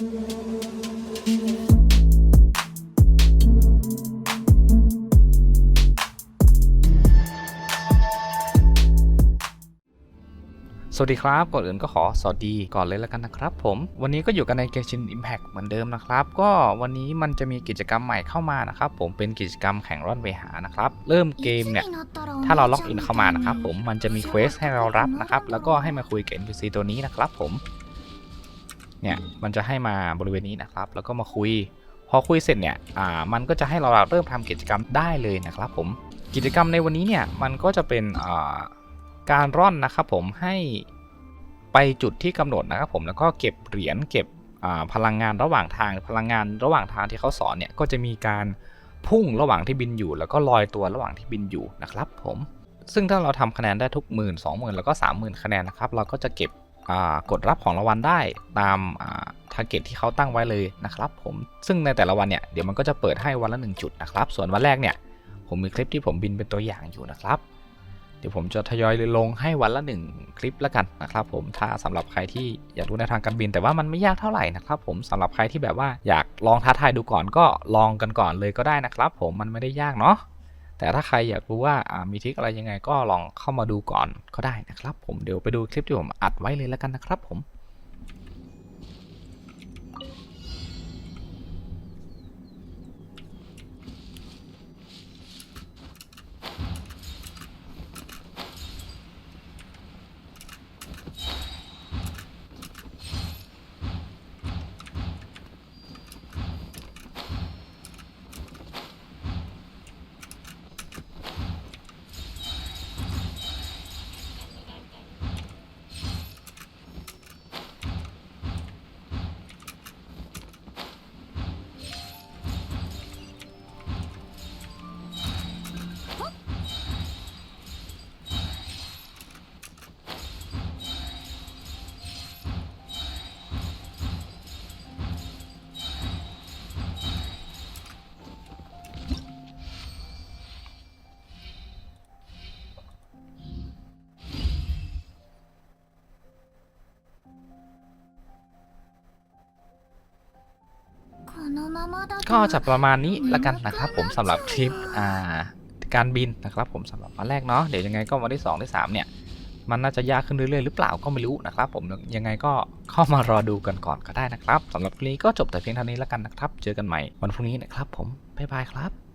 สวัสดีครับ ก่อนอื่นก็ขอสวัสดีก่อนเลยแล้วกันนะครับผม วันนี้ก็อยู่กันในเกชิน Impact เหมือนเดิมนะครับ ก็วันนี้มันจะมีกิจกรรมใหม่เข้ามานะครับผมเป็นกิจกรรมแข่งร่อนเวหานะครับ เริ่มเกมเนี่ย ถ้าเราล็อกอินเข้ามานะครับผมมันจะมีเควสให้เรารับนะครับ แล้วก็ให้มาคุยกับ NPC ตัวนี้นะครับผม เนี่ยมันจะให้มาบริเวณนี้นะครับ แล้วก็มาคุย พอคุยเสร็จเนี่ยอ่ามันก็จะให้เราเริ่มทำกิจกรรมได้เลยนะครับผมกิจกรรมในวันนี้เนี่ยมันก็จะเป็นอ่าการร่อนนะครับผมให้ไปจุดที่กำหนดนะครับผมแล้วก็เก็บเหรียญเก็บอ่าพลังงานระหว่างทางพลังงานระหว่างทางที่เขาสอนเนี่ยก็จะมีการพุ่งระหว่างที่บินอยู่ แล้วก็ลอยตัวระหว่างที่บินอยู่นะครับผมซึ่งถ้าเราทำคะแนนได้ทุกหมื่นสองหมื่นแล้วก็สามหมื่นคะแนนนะครับเราก็จะเก็บ กดรับของรางวัลได้ตามทาร์เก็ตที่เขาตั้งไว้เลยนะครับผมซึ่งในแต่ละวันเนี่ยเดี๋ยวมันก็จะเปิดให้วันละหนึ่งจุดนะครับ ส่วนวันแรกเนี่ยผมมีคลิปที่ผมบินเป็นตัวอย่างอยู่นะครับ เดี๋ยวผมจะทยอยลงให้วันละหนึ่งคลิปแล้วกันนะครับ ผมถ้าสำหรับใครที่อยากรู้ในทางการบิน แต่ว่ามันไม่ยากเท่าไหร่นะครับ ผมสำหรับใครที่แบบว่าอยากลองท้าทายดูก่อนก็ลองกันก่อนเลยก็ได้นะครับ ผมมันไม่ได้ยากเนาะ แต่ถ้าใครอยากรู้ว่ามีทริคอะไรยังไงก็ลองเข้ามาดูก่อนก็ได้นะครับผมเดี๋ยวไปดูคลิปที่ผมอัดไว้เลยแล้วกันนะครับผม ก็จะประมาณนี้ละกันนะครับผมสำหรับคลิปอ่าการบินนะครับผมสำหรับวันแรกเนาะเดี๋ยวยังไงก็วันที่2ที่3เนี่ยมันน่าจะยากขึ้นเรื่อยๆหรือเปล่าก็ไม่รู้นะครับ ผมยังไงก็เข้ามารอดูกันก่อนก็ได้นะครับสำหรับคลิปนี้ก็จบแต่เพียงเท่านี้แล้วกันนะครับ เจอกันใหม่วันพรุ่งนี้นะครับ ผมบ๊ายบายครับ